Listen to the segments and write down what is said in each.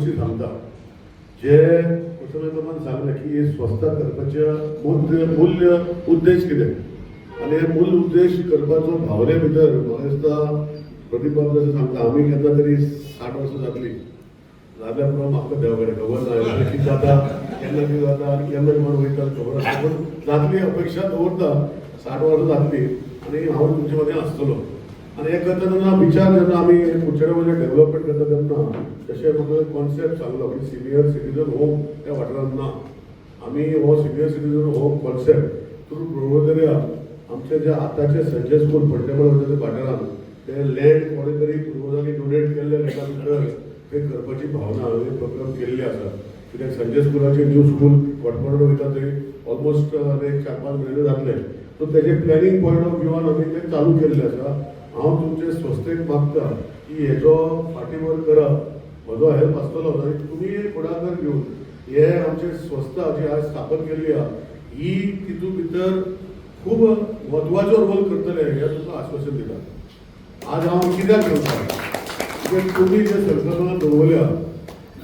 गोष्टी सांगता जे प्रथम सांगलें की हे स्वस्थता करपाचें मूल्य मूल्य उद्देश कितें? आनी हे मूल उद्देश करपाचो भावने भितर म्हाका दिसता प्रदीप जसं सांगता आमी केन्ना तरी साठ वर्सां जातली जाल्या उपरांत म्हाका देवा कडेन खबर ना कितें जाता केन्ना कितें जाता आनी केन्ना कोण वयता खबर आसा पूण जातली अपेक्षा दवरता साठ वर्सां जातली. आनी हांव तुमचे मदें आसतलो आनी हे करता तेन्ना विचार जेन्ना आमी पुढच्या म्हणजे डेव्हलपमेंट करता तेन्ना तशें म्हाका कॉन्सेप्ट सांगलो की सिनियर सिटीजन होम त्या वाठारांत ना आमी हो senior citizen home concept through प्रोवोदर्या आमचे जे आतांचे संजय स्कूल पंटेबल वयता ते वाठारांत ते लँड कोणी तरी पूर्वजांनी डोनेट केल्ले ताका भितर ते करपाची भावना हांवें प्रोग्राम केल्ली आसा कित्याक संजय स्कुलाचे न्यू स्कूल कोटपडो वयता थंय ऑलमोस्ट एक चार पांच म्हयने जातले सो तेजे प्लॅनिंग पॉयंट ऑफ व्ह्यूवान आमी ते चालू केल्ले आसा हांव तुमचे स्वस्थेक मागता की हेजो फाटीवर करप म्हजो हेल्प आसतलो आनी तुमी फुडाकार घेवन हे आमचे स्वस्थता जी आज स्थापन केल्ली आहा ही तितू भितर खूब म्हत्वाचो रोल करतले हे तुका आश्वासन दिता आज हांव कित्याक घेवता म्हणजे तुमी जे संकल्पना दवरल्या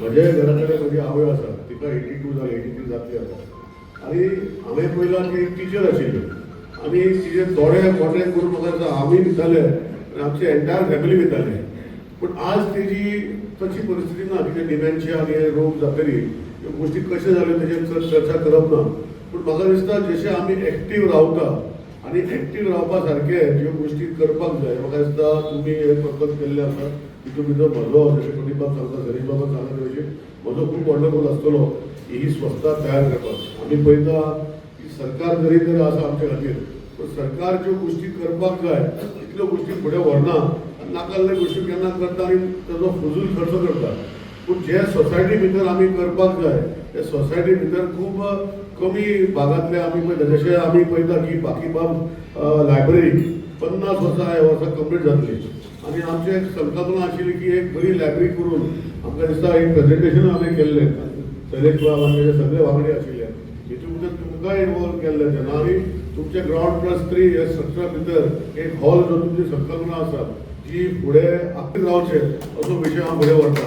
म्हज्या घरा कडेन म्हजी आवय आसा तिका एटी टू जाली एटी थ्री जातली आसा आनी हांवें पयला ती टिचर आशिल्ली आनी तिचे थोडे मोठे करून म्हाका दिसता आमी भिताले आनी आमची एन्टायर फॅमिली विचारले पूण आज तेजी तशी परिस्थिती ना तिचे डिमेन्शिया आनी हे रोग जातरी गोष्टी गोश्टी कशें जाल्यो तेजेर चर्चा करप ना. पूण म्हाका दिसता जशें आमी एक्टीव रावता आनी एक्टीव रावपा सारके ज्यो गोश्टी करपाक जाय म्हाका दिसता तुमी हे प्रकल्प केल्ले आसा तितून भितर म्हजो जशें प्रदीप सांगता गरीब बाबा सांगता तशें म्हजो खूब व्हडलो रोल आसतलो ही स्वस्थता तयार करपाक आमी पळयता की सरकार जरी तर आसा आमच्या खातीर सरकार ज्यो गोश्टी करपाक जाय तितल्यो गोश्टी फुडें व्हरना. आनी नाकाल्ल्यो गोश्टी केन्ना करता आनी ताजो फजूल खर्च करता. पूण जे सोसायटी भितर आमी करपाक जाय ते सोसायटी भितर खूब कमी भागांतले आमी पळयता जशें आमी पळयता की बाकी बाब लायब्ररी पन्नास वर्सां ह्या वर्सा कंप्लीट जातली. आनी आमची एक संकल्पना आशिल्ली की एक बरी लायब्ररी करून आमकां दिसता एक प्रेजेंटेशन हांवें केल्लें. शैलेश सगळे वांगडी आशिल्ले हितून भितर तुमकां इन्वॉल्व केल्ले तेन्ना आमी तुमचे ग्रावंड प्लस थ्री हे स्ट्रक्चरा भितर एक हॉल जो तुमची संकल्पना आसा जी फुडें आख्खी जावचे असो विशय हांव फुडें व्हरता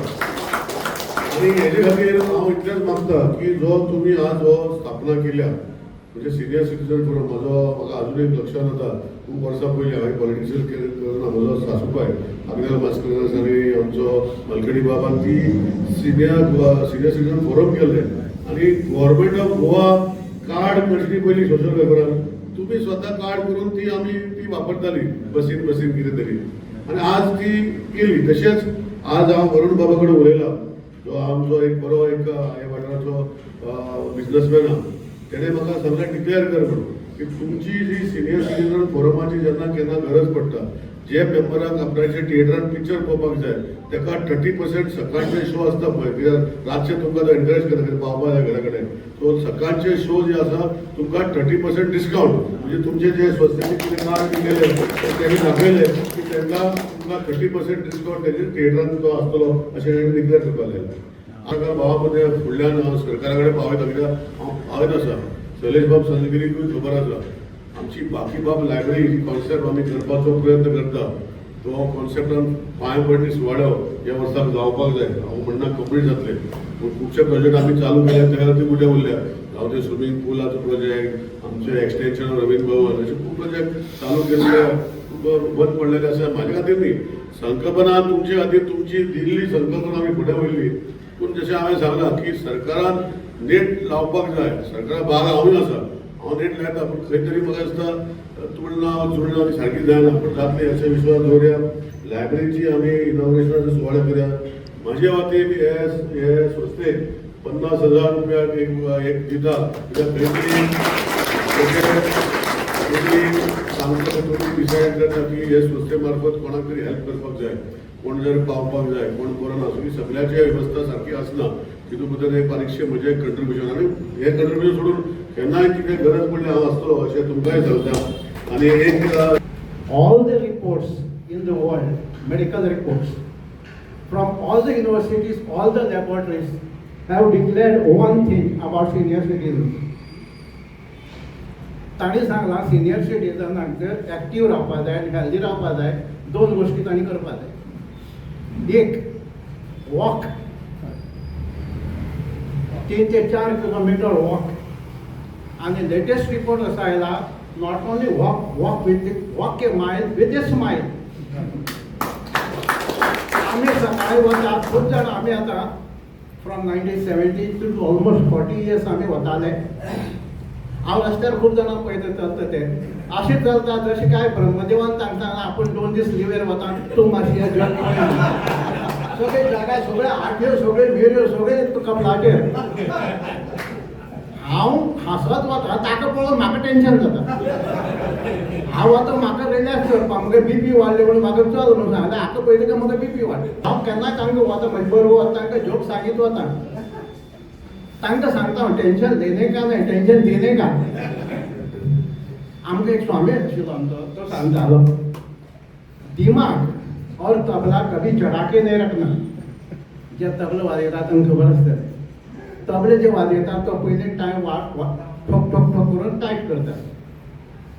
आणि हेजे खातीर हांव इतलेंच मागता की जो तुमी आज हो स्थापना केल्या म्हणजे सिनियर सिटीजन फोरम म्हजो म्हाका अजून एक लक्षात येता खूब वर्सां पयलीं हांवें पॉलिटिक्स करना म्हजो सासूबाय आग्नेल मास्कर आनी आमचो मलकडी बाबान ती सिनियर सिनियर सिटीजन फोरम केल्लें आनी गोवोरमेंट ऑफ गोवा कार्ड करची पयलीं सोशल पेपरान तुमी स्वता कार्ड करून ती आमी ती वापरताली बसीन बसीन कितें तरी. आनी आज ती केली. तशेंच आज हांव वरुण बाबा कडेन उलयला जो आमचो एक बरो एक ह्या वाठाराचो बिझनसमॅन आहा तेणें म्हाका सगळें डिक्लेअर कर म्हणून की तुमची जी सिनियर सिटीजन फोरमाची जेन्ना केन्ना गरज पडटा जे मेंबरांक आपणाचे थिएटरान पिक्चर पळोवपाक जाय तेका थर्टी पर्सेंट सकाळचे शो आसता पळय कित्याक रातचे तुमकां तो एनकरेज करता पावपा जाय घरा कडेन सो सकाळचे शो जे आसा तुमकां थर्टी पर्सेंट डिस्कावंट म्हणजे तुमचे जे स्वस्तेचे कितें कार्ड दिलेले तेणी दाखयले की तांकां तुमकां थर्टी पर्सेंट डिस्कावंट तेजेर थिएटरान तो आसतलो अशें तेणी डिक्लेअर करपालें लायलें हांगा भावा फुडल्यान सरकारा कडेन पावयता कित्याक हांव पावयत आसा शैलेश बाब संजगिरीकूय खबर आसा आमची बाकी बाब लायब्ररी ही कॉन्सेप्ट आमी करपाचो प्रयत्न करता. तो कॉन्सेप्टान पांय पडणी सुवाळ्यो ह्या वर्साक जावपाक जाय. हांव म्हणना कंप्लीट जातले. पूण खुबशे प्रोजेक्ट आमी चालू केल्या त्या खातीर उडे उरल्या. जावं ते स्विमींग पुलाचो प्रोजेक्ट आमचे एक्सटेन्शन रवींद्र भवन अशे खूब प्रोजेक्ट चालू केल्ले खूब बंद पडलेले आसा म्हाजे खातीर न्ही. संकल्पना तुमचे खातीर तुमची दिल्ली संकल्पना आमी फुडें वयली पूण जशें हांवें सांगलां की सरकारान नेट लावपाक जाय. सरकारा बारा हांवूय आसा. हांव रेट लायता पूण खंय तरी म्हाका दिसता तुळना जुळना ती सारकी जायना पूण जातली विश्वास दवरया लायब्ररीची आमी इनॉग्रेशनाचो सुवाळो करया म्हाजे वाटेन हे हे संस्थेक पन्नास हजार रुपया एक एक दिता. कित्याक सांगता डिसायड करता की हे संस्थे मार्फत कोणाक तरी हेल्प करपाक जाय. कोण जर पावपाक जाय कोण बरो ना सगळी सगळ्याची वेवस्था सारकी आसना तितूंत भितर एक बारीकशें म्हजें कंट्रिब्युशन आनी हे कंट्रिब्युशन सोडून त्यांना ही काही गरज पडली आज असतो असे तुमचाही झालं आणि एक all the reports in the world medical reports from all the universities all the laboratories have declared one thing about senior citizen ताणी सांगला सिनियर सिटीजन हांगसर एक्टीव रावपा जाय आणि हेल्दी रावपा जाय दोन गोष्टी ताणी करपा जाय एक वॉक तीन ते चार किलोमिटर वॉक आणि लेटेस्ट रिपोर्ट असा आयला not only walk walk with walk a mile with a smile आम्ही सकाळी वता खूप जाण आम्ही आता from nineteen seventy two almost forty years आम्ही वताले हांव रस्त्यार खूप जाणां पळयता चलता ते. अशें चलता जशें काय ब्रह्मदेवान सांगता आपूण दोन दीस लिवेर वता तूं मातशी सगळे जागा सगळे आठ्यो सगळे वेऱ्यो सगळे तुका कपलाचेर हांव हांसत वता ताका पळोवन म्हाका टेन्शन जाता. हांव आतां म्हाका रिलॅक्स करपाक बी बीपी वाडले म्हणून म्हाका चल म्हणून सांगलें हाका पळयता काय म्हाका बी पी वाडले हांव केन्नाय तांकां वता म्हजे हो, बरोबर वता तांकां जोक सांगीत वता तांकां सांगता हांव टेन्शन देने का नाही टेन्शन देने का? आमकां एक स्वामी आशिल्लो आमचो तो सांगतालो दिमाग और तबला कभी चढ़ा के नहीं रखना। जे तबलो वाजयता तांकां खबर आसता तबले जे वाजयतात तो पयलीं टायम वा- ठोक ठोक ठोक करून टायट करता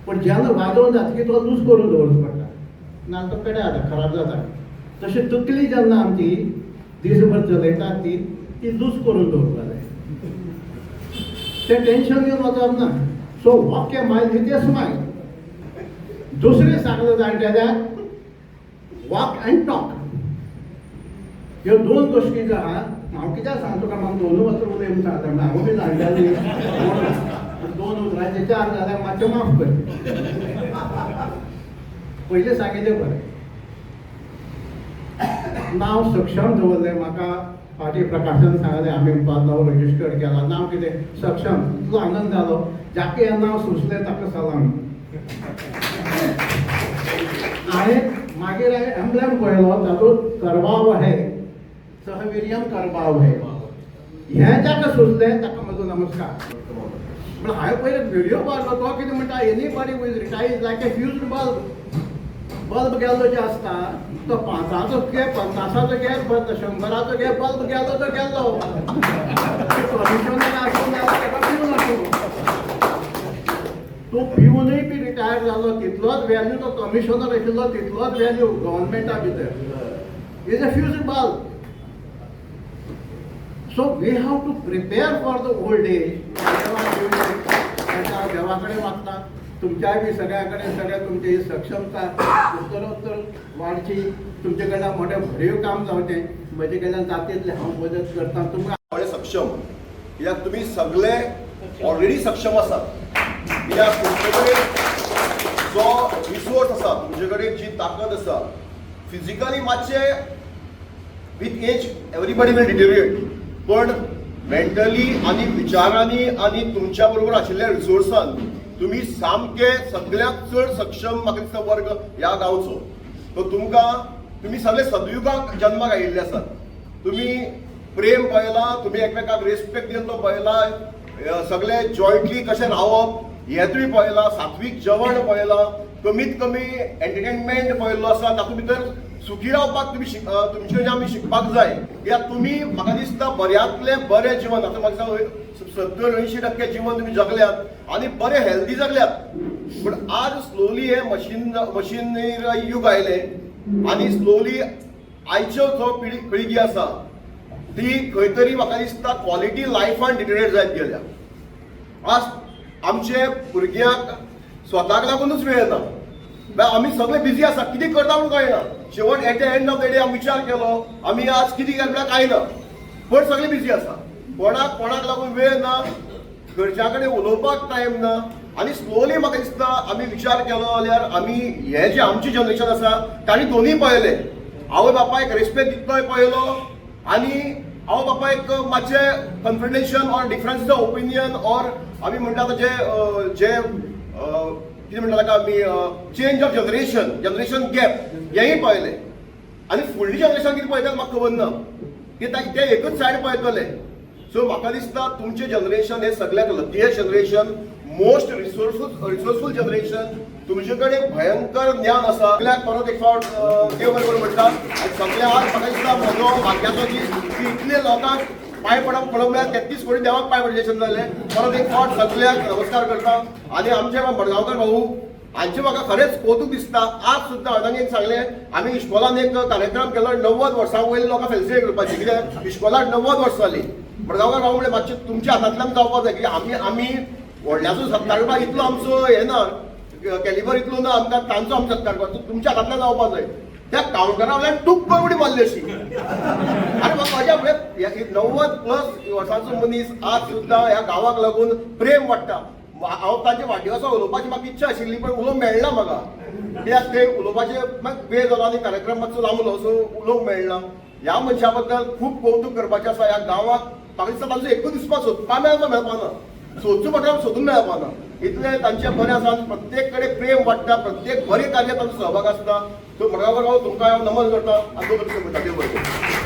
पण जेन्ना वाजोवन जाता की तो लूज करून दवरचो पडटा ना तो पेड्या जाता खराब जाता तशी तकली जेन्ना आमची दीसभर चलयतात ती ती लूज करून दवरपाक जाय तें टेन्शन घेवन वचप ना. So walk a mile with a smile दुसरें सांगलें जाणटेल्याक वॉक अँड टॉक ह्यो दोन गोष्टी ज्यो आहा हांव कित्याक सांगता तुका म्हाका दोन वचर उलय म्हणून सांगता हांव बी जाणटेली दोन उतरांचे चार जाल्यार मातशें माफ कर. पयलें सांगिल्लें बरें. नांव सक्षम दवरलें म्हाका फाटी प्रकाशन सांगलें आमी नांव रजिस्टर केला. नांव कितें? सक्षम. इतलो आनंद जालो जाका हें नांव सुचलें ताका सलाम. हांवें मागीर हांवें एम्ब्लेम पळयलो तातूंत करबाव हे सहवीर्यम करबाव है हें जाका सुचलें ताका म्हजो नमस्कार. पण हांवें पयलीं व्हिडियो पाहिलो तो कितें म्हणटा anybody who's retired like a fuse bulb bulb गेलो जे आसता तो पांचाचो गे पन्नासाचो घे परत शंबराचो गे बल्ब गेलो तो गेलो. तो पिवनूय बी रिटायर जालो तितलोच व्हॅल्यू तो कमिशनर आशिल्लो तितलोच व्हॅल्यू गव्हर्मेंटा भितर. Is a fuse bulb so we have to prepare for the old age देवा कडेन मागता. तुमच्याय बी सगळ्या कडेन सगळ्या तुमची सक्षमता उत्तरोत्तर वाडची तुमचे कडल्यान भरीव काम जावचें म्हणजे कडल्यान जातीतले हांव मदत करता तुमकां थोडे सक्षम. कित्याक तुमी सगळे ऑलरेडी सक्षम आसात कित्याक तुमचे कडेन जो रिसोर्स आसा तुमचे कडेन जी ताकद आसा फिजिकली मातशे with age everybody will deteriorate पण मेंटली आनी विचारांनी आनी तुमच्या बरोबर आशिल्ल्या रिसोर्सान तुमी सामके सगळ्यांत चड सक्षम म्हाका दिसता वर्ग ह्या गांवचो. तो तुमकां तुमी सगळे सदयुगाक जन्माक आयिल्ले आसात. तुमी प्रेम पळयला तुमी एकमेकाक रेस्पेक्ट दिवन तो पळयला सगळे जॉयंटली कशें रावप हेतूय पळयला सात्वीक जेवण पळयला कमीत कमी एंटरटेनमेंट पळयल्लो आसा तातूंत भितर सुखी रावपाक तुमी शिक- तुमचे आमी शिकपाक जाय कित्याक तुमी म्हाका दिसता बऱ्यांतले बरें जिवन. आतां म्हाका दिसता सत्तर अंयशीं टक्के जिवन तुमी जगल्यात आनी बरें हेल्दी जगल्यात. पूण आज स्लोली हे मशीन मशिनरी युग आयलें आनी स्लोली आयच्यो जो पिळगी पिळगी आसा ती खंय तरी म्हाका दिसता क्वॉलिटी लायफान डिटेरेट जायत गेल्या. आज आमचे भुरग्यांक स्वताक लागूनच वेळ ना आमी सगळे बिजी आसा कितें करता म्हणून कळना शेवट at the end of the day आमी विचार केलो आमी आज कितें केलें म्हळ्यार कांय ना पण सगळे बिजी आसा कोणाक कोणाक लागून वेळ ना? घरच्या कडेन उलोवपाक टायम ना? आनी स्लोली म्हाका दिसता आमी विचार केलो जाल्यार आमी हे जे आमची जनरेशन आसा तांणी दोनीय पळयले आवय बापायक रेस्पेक्ट दितलोय पळयलो आनी आवय बापायक मातशें confrontation or difference of opinion or आमी म्हणटा जे जे कितें म्हणटा ताका आमी change of generation generation gap हेंय पळयलें आनी फुडली जनरेशन कितें पळयता म्हाका खबर ना कित्याक ते एकूच सायड पळयतले सो म्हाका दिसता तुमचें जनरेशन हे सगळ्यात luckiest generation most resourceful resourceful generation तुमचे कडेन भयंकर ज्ञान आसा सगळ्याक परत एक फावट अ, देव बरोबर म्हणटा आनी आज म्हाका दिसता म्हजो भाग्याचो दीस की इतले लोकांक पांय पडप पडप म्हळ्यार तेत्तीस कोटी देवाक पांय पडलेशन जाले परत एक फावट सगळ्याक नमस्कार करता. आनी आमचे मडगांवकर भाऊ. हांचे म्हाका खरेंच कौतूक दिसता. आज सुद्दां हांवें एक सांगलें आमी इश्कोलान एक कार्यक्रम केलो णव्वद वर्सां वयले लोकां फेलिसिटेट करपाची कित्याक इश्कोलाक णव्वद वर्सां जाली मडगांवकर राव म्हणलें मातशें तुमच्या हातांतल्यान जावपाक जाय कित्याक आमी आमी व्हडल्याचो सत्कार करपाक इतलो आमचो हें ना कॅलिबर इतलो ना आमकां तांचो आमी सत्कार करपाचो तुमच्या हातांतल्यान जावपाक जाय त्या कावंटरा वयल्यान टुप्प उडी मारली अशी. आनी म्हाका माझ्या फुडें हे- णव्वद प्लस वर्षांचो मनीस आज सुद्दां ह्या गांवाक लागून प्रेम वाडटा हांव तांच्या वाडदिवसाक उलोवपाची म्हाका इच्छा आशिल्ली पण उलोवंक मेळना म्हाका. कित्याक ते उलोवपाचे वेळ जालो आनी कार्यक्रम मातसो लांबलो सो उलोवंक मेळना ह्या मनशा बद्दल खूब कौतुक करपाचें आसा. ह्या गांवाक म्हाका दिसता तांचो एकूच दिसपाक सोदपा मेळना मेळपाना. सोदचो पडटा सोदून मेळपाना. इथले तांचे बरें आसा आनी प्रत्येक कडेन प्रेम वाडटा प्रत्येक बरे कार्य तांचो सहभाग आसता सो मडगांवकार राव तुमकां हांव नमन करता. आनी देव बरें